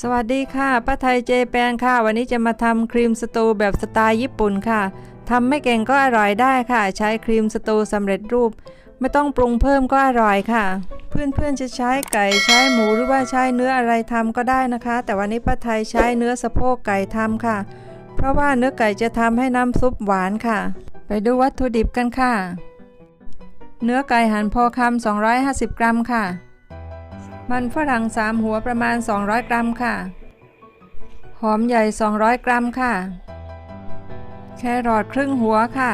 สวัสดีค่ะป้าไทยเจแปนค่ะ วันนี้จะมาทำครีมสตูแบบสไตล์ญี่ปุ่นค่ะทำไม่เก่งก็อร่อยได้ค่ะ ใช้ครีมสตูสำเร็จรูป ไม่ต้องปรุงเพิ่มก็อร่อยค่ะ เพื่อนๆจะใช้ไก่ใช้หมูหรือว่าใช้เนื้ออะไรทำก็ได้นะคะ แต่วันนี้ป้าไทยใช้เนื้อสะโพกไก่ทำค่ะ เพราะว่าเนื้อไก่จะทำให้น้ำซุปหวานค่ะ ไปดูวัตถุดิบกันค่ะ เนื้อไก่หั่นพอคำ250 กรัมค่ะ มันฝรั่งสามหัวประมาณ 200 กรัมค่ะ หอมใหญ่ 200 กรัมค่ะ แครอทครึ่งหัวค่ะ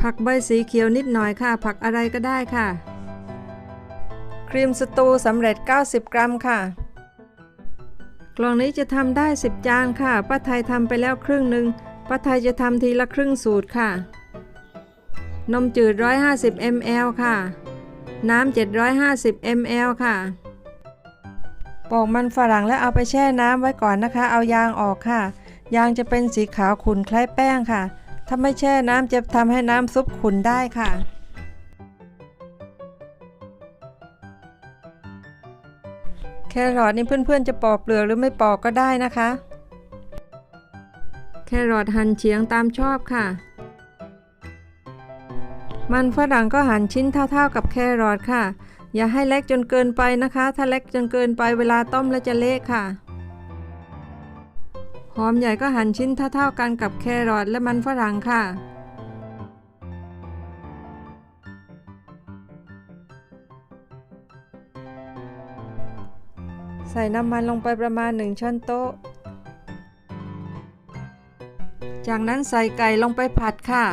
ผักใบสีเขียวนิดหน่อยค่ะ ผักอะไรก็ได้ค่ะ ครีมสตูสำเร็จ 90 กรัมค่ะ กล่องนี้จะทำได้ 10 จานค่ะ ป้าไทยทำไปแล้วครึ่งหนึ่งป้าไทยจะทำทีละครึ่งสูตรค่ะ นมจืด 150 ml ค่ะ น้ำ 750 ml ค่ะปอกมันฝรั่งแล้วเอาไปแช่น้ำไว้ก่อนนะคะ เอายางออกค่ะ ยางจะเป็นสีขาวขุ่นคล้ายแป้งค่ะ ถ้าไม่แช่น้ำจะทำให้น้ำซุปขุ่นได้ค่ะแครอทนี่เพื่อนๆจะปอกเปลือกหรือไม่ปอกก็ได้นะคะ แครอทหั่นเฉียงตามชอบค่ะ มันฝรั่งก็หั่นชิ้นเท่าๆกับแครอทค่ะ อย่าให้เล็กจนเกินไปนะคะ ถ้าเล็กจนเกินไปเวลาต้มแล้วจะเละค่ะ หอมใหญ่ก็หั่นชิ้นเท่าๆกันกับแครอทและมันฝรั่งค่ะใส่น้ำมันลงไปประมาณ 1 ช้อนโต๊ะ จากนั้นใส่ไก่ลงไปผัดค่ะ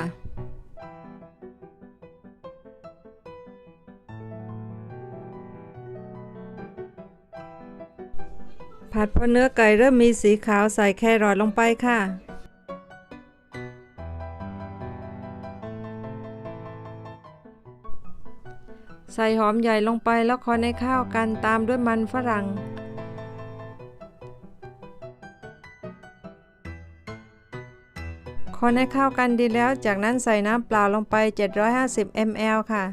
ผัดพอเนื้อไก่เริ่มมีสีขาวใส่แครอทลงไปค่ะ ใส่หอมใหญ่ลงไปแล้วคนให้เข้ากันตามด้วยมันฝรั่ง คนให้เข้ากันดีแล้วจากนั้นใส่น้ำเปล่าลงไป 750 ml ค่ะ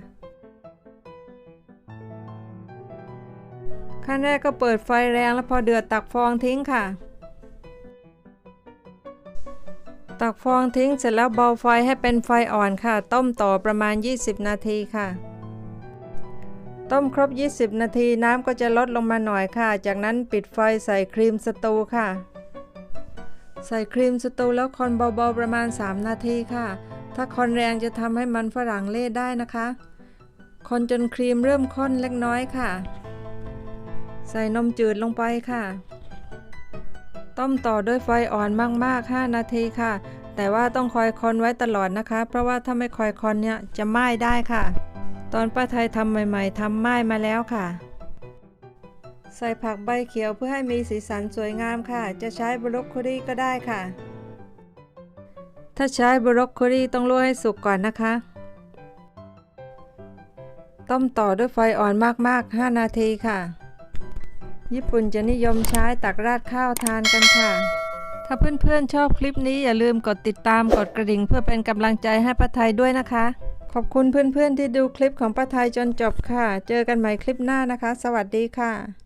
ขั้นแรกก็เปิดไฟแรงแล้วพอเดือดตักฟองทิ้งค่ะ ตักฟองทิ้งเสร็จแล้วเบาไฟให้เป็นไฟอ่อนค่ะ ต้มต่อประมาณ 20 นาทีค่ะ ต้มครบ 20 นาทีน้ำก็จะลดลงมาหน่อยค่ะ จากนั้นปิดไฟใส่ครีมสตูค่ะ ใส่ครีมสตูแล้วคนเบาๆประมาณ 3 นาทีค่ะ ถ้าคนแรงจะทำให้มันฝรั่งเละได้นะคะ คนจนครีมเริ่มข้นเล็กน้อยค่ะ ใส่นมจืดลงไปค่ะ ต้มต่อด้วยไฟอ่อนมากๆ 5 นาทีค่ะ แต่ว่าต้องคอยคนไว้ตลอดนะคะ เพราะว่าถ้าไม่คอยคนเนี่ยจะไหม้ได้ค่ะ ตอนป้าไทยทำใหม่ ๆทำไหม้มาแล้วค่ะ ใส่ผักใบเขียวเพื่อให้มีสีสันสวยงามค่ะ จะใช้บรอกโคลีก็ได้ค่ะ ถ้าใช้บรอกโคลีต้องลวกให้สุกก่อนนะคะต้มต่อด้วยไฟอ่อนมากๆ 5 นาทีค่ะ ญี่ปุ่นจะนิยมใช้ตักราดข้าวทานกันค่ะ ถ้าเพื่อนๆชอบคลิปนี้อย่าลืมกดติดตามกดกระดิ่ง เพื่อเป็นกำลังใจให้ป้าไทยด้วยนะคะ ขอบคุณเพื่อนๆที่ดูคลิปของป้าไทยจนจบค่ะ เจอกันใหม่คลิปหน้านะคะ สวัสดีค่ะ